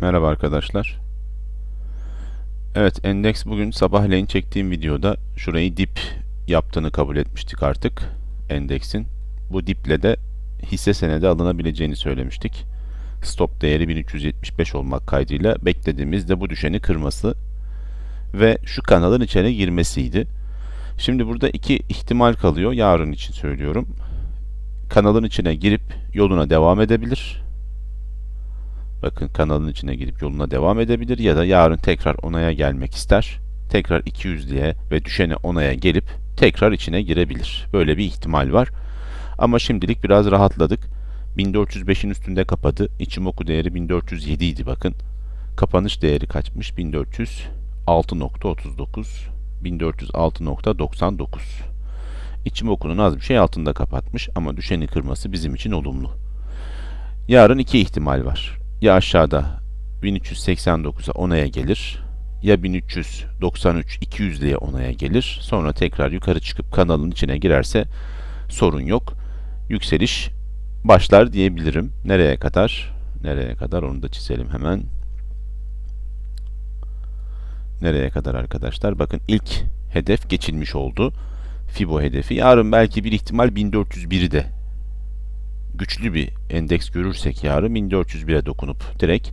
Merhaba arkadaşlar. Evet, endeks bugün sabahleyin çektiğim videoda şurayı dip yaptığını kabul etmiştik artık endeksin. Bu diple de hisse senedi alınabileceğini söylemiştik. Stop değeri 1375 olmak kaydıyla beklediğimiz de bu düşeni kırması ve şu kanalın içine girmesiydi. Şimdi burada iki ihtimal kalıyor. Yarın için söylüyorum. Kanalın içine girip yoluna devam edebilir Bakın kanalın içine girip yoluna devam edebilir ya da yarın tekrar onaya gelmek ister. Tekrar 200'lüğe ve düşene onaya gelip tekrar içine girebilir. Böyle bir ihtimal var. Ama şimdilik biraz rahatladık. 1405'in üstünde kapadı. İçimoku değeri 1407 idi bakın. Kapanış değeri kaçmış? 1406.39 1406.99 İçimoku'nun az bir şey altında kapatmış ama düşeni kırması bizim için olumlu. Yarın iki ihtimal var ya aşağıda 1389'a onaya gelir ya 1393 200 diye onaya gelir. Sonra tekrar yukarı çıkıp kanalın içine girerse sorun yok. Yükseliş başlar diyebilirim. Nereye kadar? Nereye kadar onu da çizelim hemen. Nereye kadar arkadaşlar? Bakın ilk hedef geçilmiş oldu. Fibo hedefi. Yarın belki bir ihtimal 1401'i de güçlü bir endeks görürsek yarın 1401'e dokunup direkt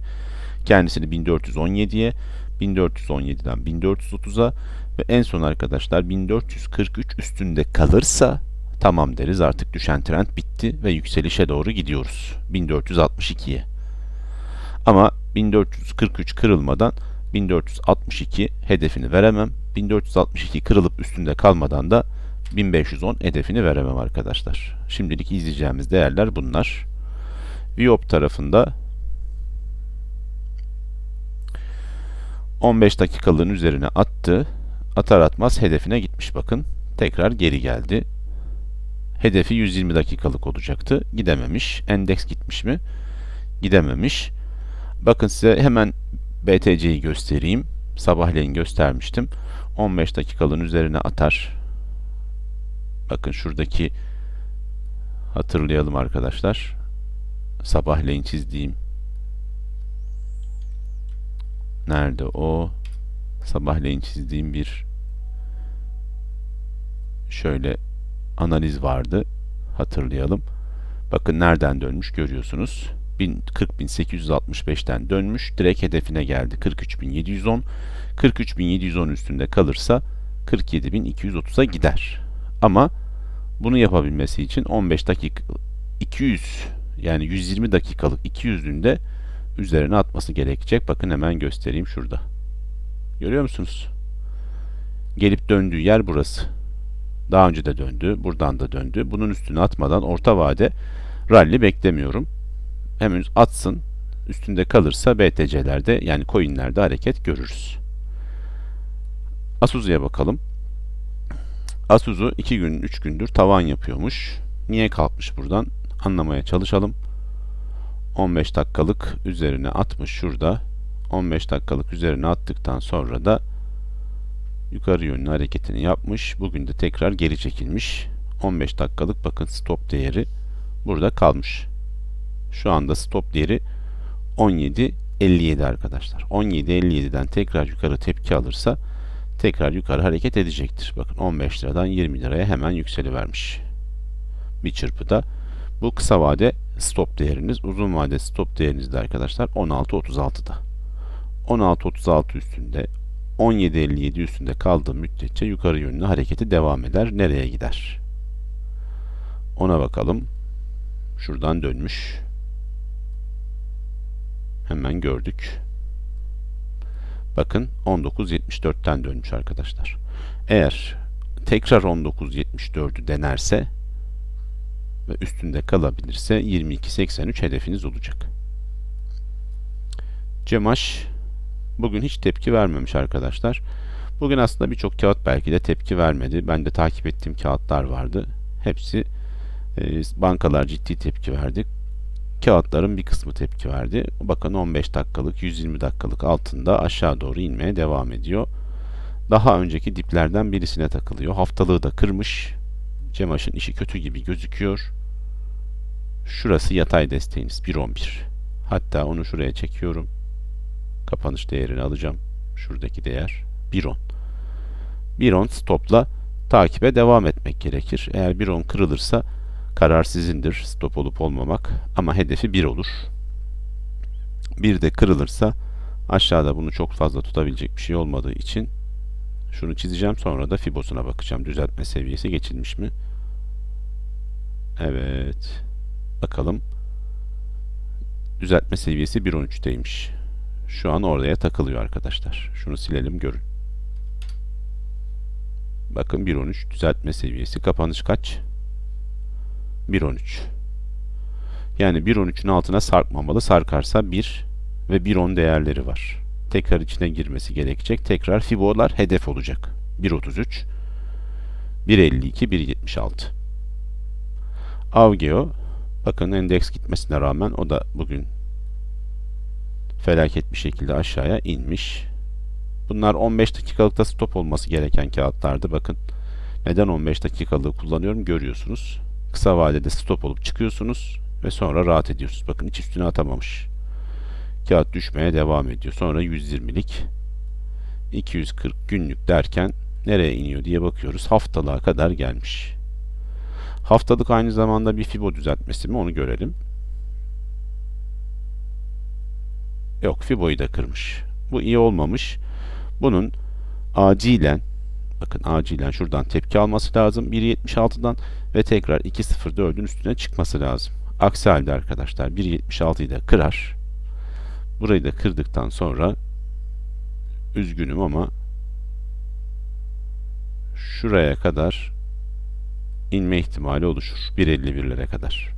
kendisini 1417'ye 1417'den 1430'a ve en son arkadaşlar 1443 üstünde kalırsa tamam deriz artık düşen trend bitti ve yükselişe doğru gidiyoruz 1462'ye. Ama 1443 kırılmadan 1462 hedefini veremem. 1462 kırılıp üstünde kalmadan da 1510 hedefini veremem arkadaşlar. Şimdilik izleyeceğimiz değerler bunlar. Viop tarafında 15 dakikalığın üzerine attı. Atar atmaz hedefine gitmiş bakın. Tekrar geri geldi. Hedefi 120 dakikalık olacaktı. Gidememiş. Endeks gitmiş mi? Gidememiş. Bakın size hemen BTC'yi göstereyim. Sabahleyin göstermiştim. 15 dakikalığın üzerine atar. Bakın şuradaki hatırlayalım arkadaşlar. Sabahleyin çizdiğim nerede o? Sabahleyin çizdiğim bir şöyle analiz vardı. Hatırlayalım. Bakın nereden dönmüş görüyorsunuz. 40.865'ten dönmüş. Direkt hedefine geldi. 43.710. 43.710 üstünde kalırsa 47.230'a gider. Ama bunu yapabilmesi için 15 dakika 200 yani 120 dakikalık 200'ünde üzerine atması gerekecek. Bakın hemen göstereyim şurada. Görüyor musunuz? Gelip döndüğü yer burası. Daha önce de döndü. Buradan da döndü. Bunun üstüne atmadan orta vade rally beklemiyorum. Hemen atsın. Üstünde kalırsa BTC'lerde yani coinlerde hareket görürüz. Asuzu'ya bakalım. Asuzu 2 gün 3 gündür tavan yapıyormuş. Niye kalkmış buradan? Anlamaya çalışalım. 15 dakikalık üzerine atmış şurada. 15 dakikalık üzerine attıktan sonra da yukarı yönlü hareketini yapmış. Bugün de tekrar geri çekilmiş. 15 dakikalık bakın stop değeri burada kalmış. Şu anda stop değeri 17.57 arkadaşlar. 17.57'den tekrar yukarı tepki alırsa tekrar yukarı hareket edecektir. Bakın 15 liradan 20 liraya hemen yükselivermiş. Bir çırpıda. Bu kısa vade stop değeriniz. Uzun vade stop değeriniz de arkadaşlar 16.36'da. 16.36 üstünde 17.57 üstünde kaldığı müddetçe yukarı yönlü hareketi devam eder. Nereye gider? Ona bakalım. Şuradan dönmüş. Hemen gördük. Bakın 19.74'ten dönmüş arkadaşlar. Eğer tekrar 19.74'ü denerse ve üstünde kalabilirse 22.83 hedefiniz olacak. Cemaş bugün hiç tepki vermemiş arkadaşlar. Bugün aslında birçok kağıt belki de tepki vermedi. Ben de takip ettiğim kağıtlar vardı. Hepsi e, bankalar ciddi tepki verdi kağıtların bir kısmı tepki verdi. Bakın 15 dakikalık, 120 dakikalık altında aşağı doğru inmeye devam ediyor. Daha önceki diplerden birisine takılıyor. Haftalığı da kırmış. Cemaş'ın işi kötü gibi gözüküyor. Şurası yatay desteğiniz 1.11. Hatta onu şuraya çekiyorum. Kapanış değerini alacağım. Şuradaki değer 1.10. 1.10 stopla takibe devam etmek gerekir. Eğer 1.10 kırılırsa karar sizindir. Stop olup olmamak ama hedefi 1 olur. 1 de kırılırsa aşağıda bunu çok fazla tutabilecek bir şey olmadığı için şunu çizeceğim sonra da Fibos'una bakacağım. Düzeltme seviyesi geçilmiş mi? Evet. Bakalım. Düzeltme seviyesi 1.13'teymiş. Şu an oraya takılıyor arkadaşlar. Şunu silelim görün. Bakın 1.13 düzeltme seviyesi. Kapanış kaç? 1.13. Yani 1.13'ün altına sarkmamalı. Sarkarsa 1 ve 1.10 değerleri var. Tekrar içine girmesi gerekecek. Tekrar Fibo'lar hedef olacak. 1.33 1.52 1.76 Avgeo bakın endeks gitmesine rağmen o da bugün felaket bir şekilde aşağıya inmiş. Bunlar 15 dakikalıkta stop olması gereken kağıtlardı. Bakın neden 15 dakikalığı kullanıyorum görüyorsunuz. Kısa vadede stop olup çıkıyorsunuz ve sonra rahat ediyorsunuz. Bakın hiç üstüne atamamış. Kağıt düşmeye devam ediyor. Sonra 120'lik 240 günlük derken nereye iniyor diye bakıyoruz. Haftalığa kadar gelmiş. Haftalık aynı zamanda bir Fibo düzeltmesi mi onu görelim. Yok Fibo'yu da kırmış. Bu iyi olmamış. Bunun acilen bakın acilen şuradan tepki alması lazım 1.76'dan ve tekrar 2.04'ün üstüne çıkması lazım. Aksi halde arkadaşlar 1.76'yı da kırar. Burayı da kırdıktan sonra üzgünüm ama şuraya kadar inme ihtimali oluşur. 1.51'lere kadar.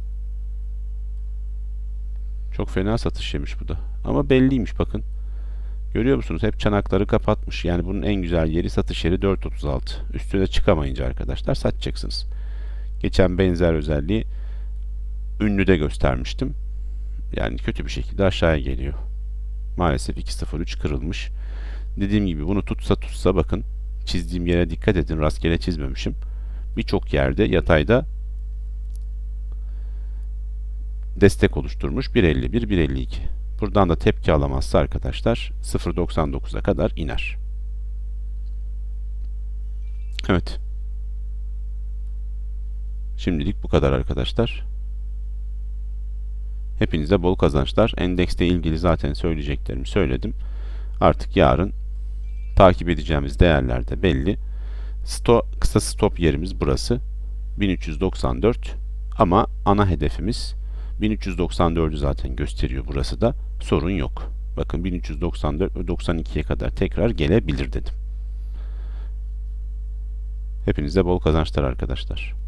Çok fena satış yemiş bu da. Ama belliymiş bakın. Görüyor musunuz? Hep çanakları kapatmış. Yani bunun en güzel yeri satış yeri 4.36. Üstüne çıkamayınca arkadaşlar satacaksınız. Geçen benzer özelliği ünlüde göstermiştim. Yani kötü bir şekilde aşağıya geliyor. Maalesef 2.03 kırılmış. Dediğim gibi bunu tutsa tutsa bakın çizdiğim yere dikkat edin. Rastgele çizmemişim. Birçok yerde yatayda destek oluşturmuş 1.51 1.52. Buradan da tepki alamazsa arkadaşlar 0.99'a kadar iner. Evet. Şimdilik bu kadar arkadaşlar. Hepinize bol kazançlar. Endekste ilgili zaten söyleyeceklerimi söyledim. Artık yarın takip edeceğimiz değerler de belli. Sto, kısa stop yerimiz burası. 1394 ama ana hedefimiz 1394'ü zaten gösteriyor burası da. Sorun yok. Bakın 1394 ve 92'ye kadar tekrar gelebilir dedim. Hepinize bol kazançlar arkadaşlar.